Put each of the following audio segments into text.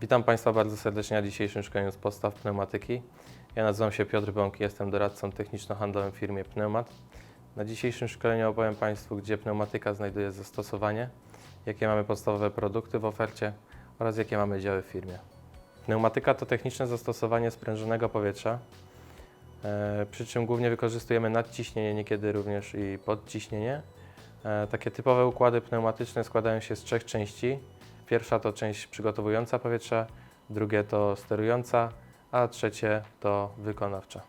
Witam Państwa bardzo serdecznie na dzisiejszym szkoleniu z podstaw pneumatyki. Ja nazywam się Piotr Bąk, jestem doradcą techniczno-handlowym w firmie Pneumat. Na dzisiejszym szkoleniu opowiem Państwu, gdzie pneumatyka znajduje zastosowanie, jakie mamy podstawowe produkty w ofercie oraz jakie mamy działy w firmie. Pneumatyka to techniczne zastosowanie sprężonego powietrza, e, przy czym głównie wykorzystujemy nadciśnienie, niekiedy również i podciśnienie. E, Takie typowe układy pneumatyczne składają się z trzech części. Pierwsza to część przygotowująca powietrze, drugie to sterująca, a trzecie to wykonawcza.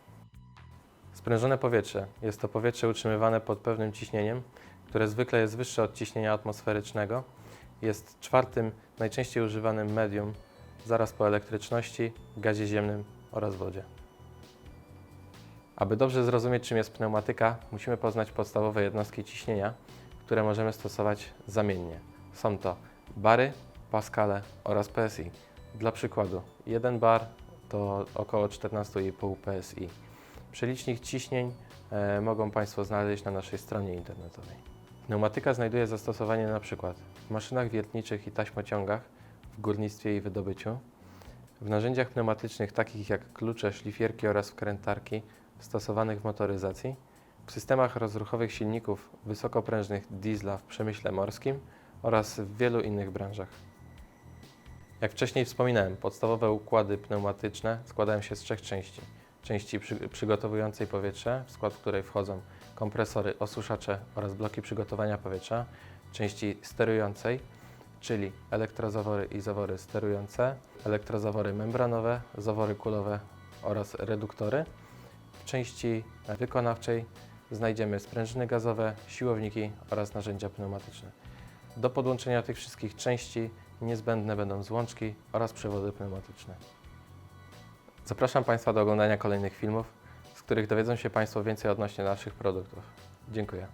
Sprężone powietrze jest to powietrze utrzymywane pod pewnym ciśnieniem, które zwykle jest wyższe od ciśnienia atmosferycznego. Jest czwartym najczęściej używanym medium zaraz po elektryczności, gazie ziemnym oraz wodzie. Aby dobrze zrozumieć, czym jest pneumatyka, musimy poznać podstawowe jednostki ciśnienia, które możemy stosować zamiennie. Są to bary, paskale oraz PSI. Dla przykładu, 1 bar to około 14,5 PSI. Przelicznik ciśnień e, mogą Państwo znaleźć na naszej stronie internetowej. Pneumatyka znajduje zastosowanie na przykład w maszynach wiertniczych i taśmociągach, w górnictwie i wydobyciu, w narzędziach pneumatycznych takich jak klucze, szlifierki oraz wkrętarki stosowanych w motoryzacji, w systemach rozruchowych silników wysokoprężnych diesla w przemyśle morskim oraz w wielu innych branżach. Jak wcześniej wspominałem, podstawowe układy pneumatyczne składają się z trzech części. Części przy, przygotowującej powietrze, w skład której wchodzą kompresory, osuszacze oraz bloki przygotowania powietrza, części sterującej, czyli elektrozawory i zawory sterujące, elektrozawory membranowe, zawory kulowe oraz reduktory. W części wykonawczej znajdziemy sprężyny gazowe, siłowniki oraz narzędzia pneumatyczne. Do podłączenia tych wszystkich części niezbędne będą złączki oraz przewody pneumatyczne. Zapraszam Państwa do oglądania kolejnych filmów, z których dowiedzą się Państwo więcej odnośnie naszych produktów. Dziękuję.